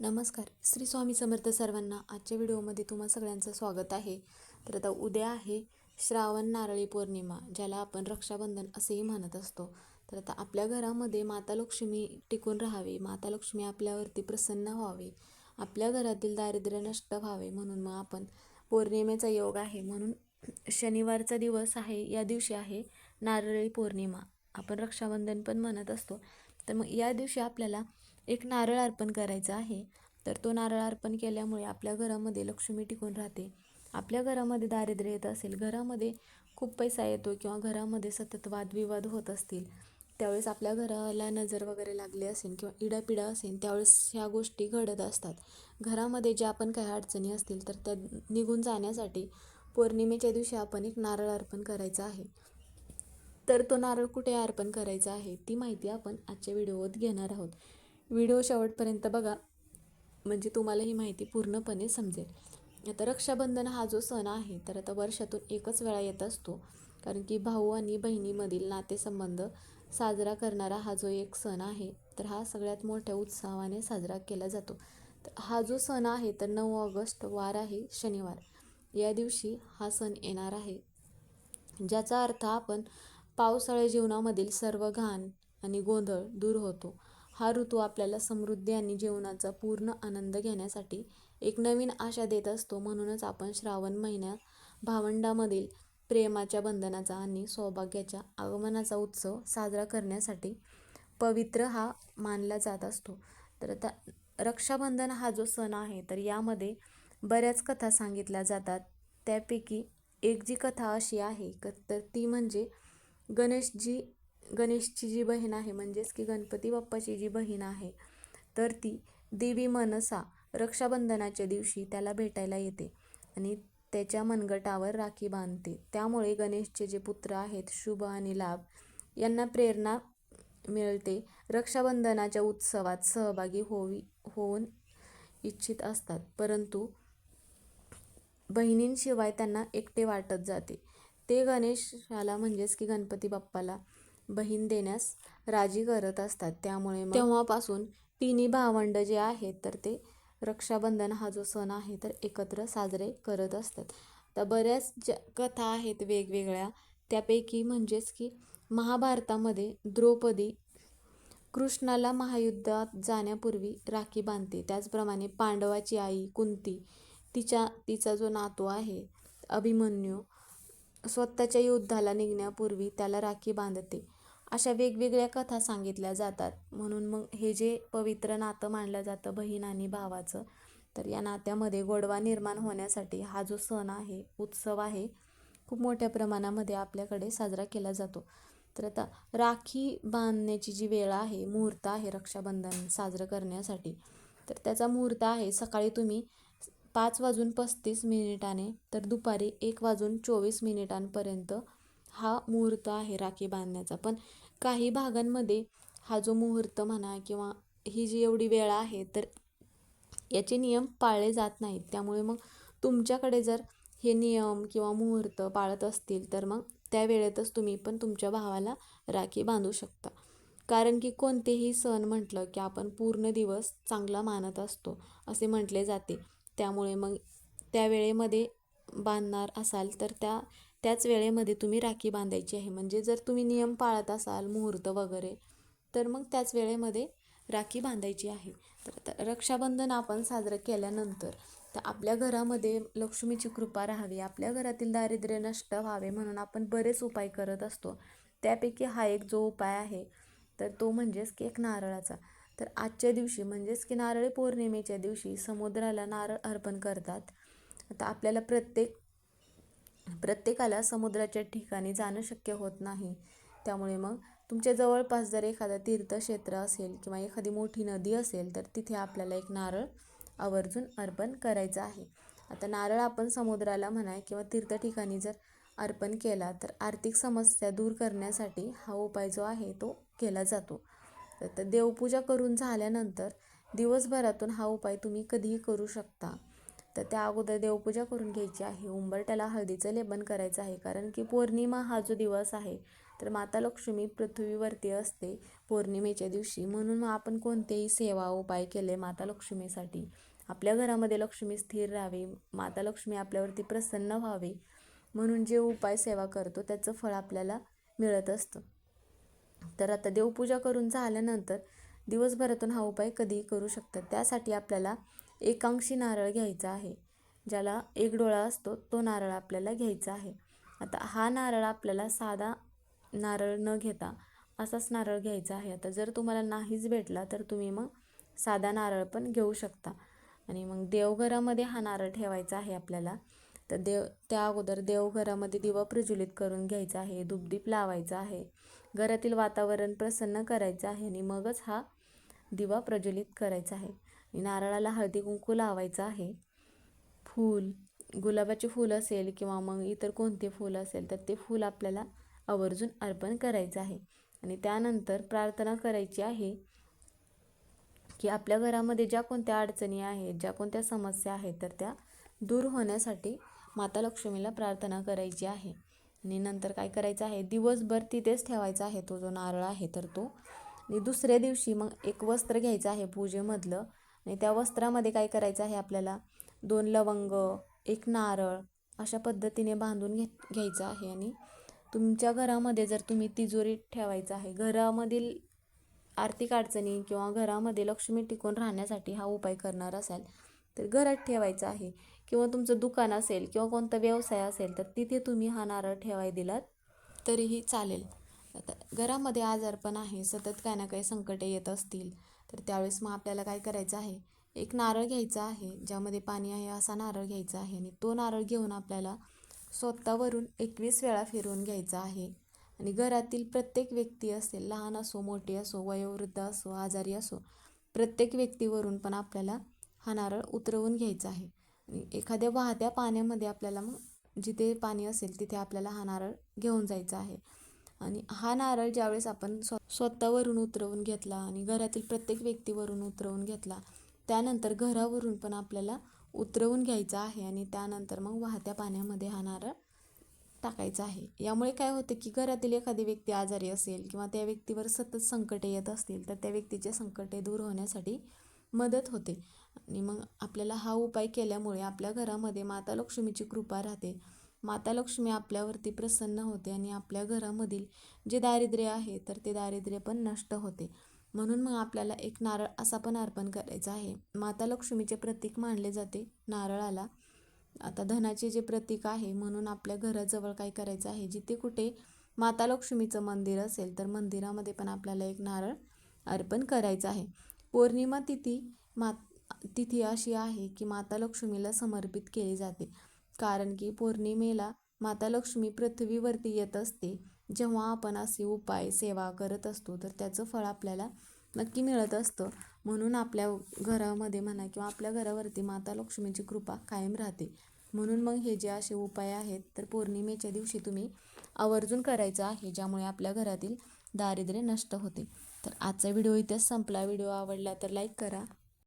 नमस्कार. श्री स्वामी समर्थ सर्वांना आजच्या व्हिडिओमध्ये तुम्हा सगळ्यांचं स्वागत आहे. तर आता उद्या आहे श्रावण नारळी पौर्णिमा ज्याला आपण रक्षाबंधन असेही म्हणत असतो. तर आता आपल्या घरामध्ये माता लक्ष्मी टिकून राहावी. माता लक्ष्मी आपल्यावरती प्रसन्न व्हावी. आपल्या घरातील दारिद्र्य नष्ट व्हावे म्हणून मग आपण पौर्णिमेचा योग आहे. म्हणून शनिवारचा दिवस आहे या दिवशी आहे नारळी पौर्णिमा. आपण रक्षाबंधन पण म्हणत असतो. तर मग या दिवशी आपल्याला एक नारळ अर्पण करायचा आहे. तर तो नारळ अर्पण केल्यामुळे आपल्या घरामध्ये लक्ष्मी टिकून राहते. आपल्या घरामध्ये दारिद्र्य येत असेल घरामध्ये खूप पैसा येतो किंवा घरामध्ये सतत वादविवाद होत असतील त्यावेळेस आपल्या घराला नजर वगैरे लागली असेल किंवा इडापिडा असेल त्यावेळेस ह्या गोष्टी घडत असतात. घरामध्ये ज्या आपण काही अडचणी असतील तर त्या निघून जाण्यासाठी पौर्णिमेच्या दिवशी आपण एक नारळ अर्पण करायचा आहे. तर तो नारळ कुठे अर्पण करायचा आहे ती माहिती आपण आजच्या व्हिडिओत घेणार आहोत. व्हिडिओ शेवटपर्यंत बघा. म्हणजे तुम्हाला ही माहिती पूर्णपणे समजेल. आता रक्षाबंधन हा जो सण आहे तर आता वर्षातून एकच वेळा येत असतो. कारण की भाऊ आणि बहिणीमधील नातेसंबंध साजरा करणारा हा जो एक सण आहे तर हा सगळ्यात मोठ्या उत्साहाने साजरा केला जातो. तर हा जो सण आहे तर नऊ ऑगस्ट वार आहे शनिवार. या दिवशी हा सण येणार आहे. ज्याचा अर्थ आपण पावसाळ्या जीवनामधील सर्व घाण आणि गोंधळ दूर होतो. हा ऋतू आपल्याला समृद्धी आणि जीवनाचा पूर्ण आनंद घेण्यासाठी एक नवीन आशा देत असतो. म्हणूनच आपण श्रावण महिन्यात भावंडामधील प्रेमाच्या बंधनाचा आणि सौभाग्याच्या आगमनाचा उत्सव साजरा करण्यासाठी पवित्र हा मानला जात असतो. तर आता रक्षाबंधन हा जो सण आहे तर यामध्ये बऱ्याच कथा सांगितल्या जातात. त्यापैकी एक जी कथा अशी आहे क तर ती म्हणजे गणेशजी गणेशची जी बहीण आहे म्हणजेच की गणपती बाप्पाची जी बहीण आहे तर ती देवी मनसा रक्षाबंधनाच्या दिवशी त्याला भेटायला येते आणि त्याच्या मनगटावर राखी बांधते. त्यामुळे गणेशचे जे पुत्र आहेत शुभ आणि लाभ यांना प्रेरणा मिळते. रक्षाबंधनाच्या उत्सवात सहभागी होवी होऊन इच्छित असतात. परंतु बहिणींशिवाय त्यांना एकटे वाटत जाते. ते गणेशाला म्हणजेच की गणपती बाप्पाला बहीण देण्यास राजी करत असतात. त्यामुळे तेव्हापासून तिन्ही भावंड जे आहेत तर ते रक्षाबंधन हा जो सण आहे तर एकत्र साजरे करत असतात. तर बऱ्याच ज्या कथा आहेत वेगवेगळ्या त्यापैकी म्हणजेच की महाभारतामध्ये द्रौपदी कृष्णाला महायुद्धात जाण्यापूर्वी राखी बांधते. त्याचप्रमाणे पांडवाची आई कुंती तिच्या तिचा जो नातू आहे अभिमन्यू स्वतःच्या युद्धाला निघण्यापूर्वी त्याला राखी बांधते. अशा वेगवेगळ्या कथा सांगितल्या जातात. म्हणून मग हे जे पवित्र नातं मानलं जातं बहीण आणि भावाचं तर या नात्यामध्ये गोडवा निर्माण होण्यासाठी हा जो सण आहे उत्सव आहे खूप मोठ्या प्रमाणामध्ये आपल्याकडे साजरा केला जातो. तर आता राखी बांधण्याची जी वेळ आहे मुहूर्त आहे रक्षाबंधन साजरं करण्यासाठी तर त्याचा मुहूर्त आहे सकाळी तुम्ही पाच वाजून पस्तीस मिनिटाने तर दुपारी एक वाजून चोवीस मिनिटांपर्यंत हा मुहूर्त आहे राखी बांधण्याचा. पण काही भागांमध्ये हा जो मुहूर्त म्हणा किंवा ही जी एवढी वेळ आहे तर याचे नियम पाळले जात नाहीत. त्यामुळे मग तुमच्याकडे जर हे नियम किंवा मुहूर्त पाळत असतील तर मग त्या वेळेतच तुम्ही पण तुमच्या भावाला राखी बांधू शकता. कारण की कोणतेही सण म्हटलं की आपण पूर्ण दिवस चांगला मानत असतो असे म्हटले जाते. त्यामुळे मग त्या वेळेमध्ये बांधणार असाल तर त्या त्याच वेळेमध्ये तुम्ही राखी बांधायची आहे. म्हणजे जर तुम्ही नियम पाळत असाल मुहूर्त वगैरे तर मग त्याच वेळेमध्ये राखी बांधायची आहे. तर रक्षाबंधन आपण साजरं केल्यानंतर तर आपल्या घरामध्ये लक्ष्मीची कृपा राहावी. आपल्या घरातील दारिद्र्य नष्ट व्हावे म्हणून आपण बरेच उपाय करत असतो. त्यापैकी हा एक जो उपाय आहे तर तो म्हणजेच की एक नारळाचा. तर आजच्या दिवशी म्हणजेच की नारळी पौर्णिमेच्या दिवशी समुद्राला नारळ अर्पण करतात. आता आपल्याला प्रत्येक प्रत्येकाला समुद्राच्या ठिकाणी जाणं शक्य होत नाही. त्यामुळे मग तुमच्या जवळपास जर एखादं तीर्थक्षेत्र असेल किंवा एखादी मोठी नदी असेल तर तिथे आपल्याला एक नारळ आवर्जून अर्पण करायचं आहे. आता नारळ आपण समुद्राला म्हणा किंवा तीर्थ ठिकाणी जर अर्पण केला तर आर्थिक समस्या दूर करण्यासाठी हा उपाय जो आहे तो केला जातो. तर देवपूजा करून झाल्यानंतर दिवसभरातून हा उपाय तुम्ही कधीही करू शकता. तर त्या अगोदर देवपूजा करून घ्यायची आहे. उंबरट्याला हळदीचं लेपन करायचं आहे. कारण की पौर्णिमा हा जो दिवस आहे तर माता लक्ष्मी पृथ्वीवरती असते पौर्णिमेच्या दिवशी. म्हणून मग आपण कोणतेही सेवा उपाय केले माता लक्ष्मीसाठी. आपल्या घरामध्ये लक्ष्मी स्थिर राहावी. माता लक्ष्मी आपल्यावरती प्रसन्न व्हावी. म्हणून जे उपाय सेवा करतो त्याचं फळ आपल्याला मिळत असतं. तर आता देवपूजा करून झाल्यानंतर दिवसभरातून हा उपाय कधीही करू शकतात. त्यासाठी आपल्याला एकांशी नारळ घ्यायचा आहे. ज्याला एक डोळा असतो तो नारळ आपल्याला घ्यायचा आहे. आता हा नारळ आपल्याला साधा नारळ न घेता असाच नारळ घ्यायचा आहे. आता जर तुम्हाला नाहीच भेटला तर तुम्ही मग साधा नारळ पण घेऊ शकता. आणि मग देवघरामध्ये हा नारळ ठेवायचा आहे आपल्याला. तर देव त्या अगोदर देवघरामध्ये दिवा प्रज्वलित करून घ्यायचा आहे धूपदीप लावायचा आहे घरातील वातावरण प्रसन्न करायचं आहे आणि मगच हा दिवा प्रज्वलित करायचा आहे. नारळाला हळदी कुंकू लावायचं आहे. फूल गुलाबाचे फूल असेल किंवा मग इतर कोणते फूल असेल तर ते फूल आपल्याला आवर्जून अर्पण करायचं आहे. आणि त्यानंतर प्रार्थना करायची आहे की आपल्या घरामध्ये ज्या कोणत्या अडचणी आहेत ज्या कोणत्या समस्या आहेत तर त्या दूर होण्यासाठी माता लक्ष्मीला प्रार्थना करायची आहे. आणि नंतर काय करायचं आहे दिवसभर तिथेच ठेवायचा आहे तो जो नारळ आहे तर तो. आणि दुसऱ्या दिवशी मग एक वस्त्र घ्यायचं आहे पूजेमधलं. आणि त्या वस्त्रामध्ये काय करायचं आहे आपल्याला? दोन लवंग एक नारळ अशा पद्धतीने बांधून घे घ्यायचं आहे आणि तुमच्या घरामध्ये जर तुम्ही तिजोरी ठेवायचं आहे घरामधील आर्थिक अडचणी किंवा घरामध्ये लक्ष्मी टिकून राहण्यासाठी हा उपाय करणार असाल तर घरात ठेवायचा आहे. किंवा तुमचं दुकान असेल किंवा कोणता व्यवसाय असेल तर तिथे तुम्ही हा नारळ ठेवाय दिलात तरीही चालेल. आता घरामध्ये आजारपण आहे सतत काही ना काही संकटे येत असतील. तर त्यावेळेस मग आपल्याला काय करायचं आहे? एक नारळ घ्यायचा आहे ज्यामध्ये पाणी आहे असा नारळ घ्यायचा आहे आणि तो नारळ घेऊन आपल्याला स्वतःवरून एकवीस वेळा फिरवून घ्यायचा आहे. आणि घरातील प्रत्येक व्यक्ती असेल लहान असो मोठी असो वयोवृद्ध असो आजारी असो प्रत्येक व्यक्तीवरून पण आपल्याला हा नारळ उतरवून घ्यायचा आहे. आणि एखाद्या वाहत्या पाण्यामध्ये आपल्याला मग जिथे पाणी असेल तिथे आपल्याला हा नारळ घेऊन जायचा आहे. आणि हा नारळ ज्यावेळेस आपण स्व स्वतःवरून उतरवून घेतला आणि घरातील प्रत्येक व्यक्तीवरून उतरवून घेतला त्यानंतर घरावरून पण आपल्याला उतरवून घ्यायचा आहे आणि त्यानंतर मग वाहत्या पाण्यामध्ये हा नारळ टाकायचा आहे. यामुळे काय होतं की घरातील एखादी व्यक्ती आजारी असेल किंवा त्या व्यक्तीवर सतत संकटे येत असतील तर त्या व्यक्तीचे संकटे दूर होण्यासाठी मदत होते. आणि मग आपल्याला हा उपाय केल्यामुळे आपल्या घरामध्ये माता लक्ष्मीची कृपा राहते. माता लक्ष्मी आपल्यावरती प्रसन्न होते आणि आपल्या घरामधील जे दारिद्र्य आहे तर ते दारिद्र्य पण नष्ट होते. म्हणून मग आपल्याला एक नारळ असा पण अर्पण करायचा आहे. माता लक्ष्मीचे प्रतीक मानले जाते नारळाला. आता धनाचे जे प्रतीक आहे म्हणून आपल्या घराजवळ काय करायचं आहे जिथे कुठे माता लक्ष्मीचं मंदिर असेल तर मंदिरामध्ये पण आपल्याला एक नारळ अर्पण करायचं आहे. पौर्णिमा तिथी मा तिथी अशी आहे की माता लक्ष्मीला समर्पित केली जाते. कारण की पौर्णिमेला माता लक्ष्मी पृथ्वीवरती येत असते. जेव्हा आपण असे उपाय सेवा करत असतो तर त्याचं फळ आपल्याला नक्की मिळत असतं. म्हणून आपल्या घरामध्ये म्हणा किंवा आपल्या घरावरती माता लक्ष्मीची कृपा कायम राहते. म्हणून मग हे जे असे उपाय आहेत तर पौर्णिमेच्या दिवशी तुम्ही आवर्जून करायचं आहे ज्यामुळे आपल्या घरातील दारिद्र्य नष्ट होते. तर आजचा व्हिडिओ इथेच संपला. व्हिडिओ आवडला तर लाईक करा.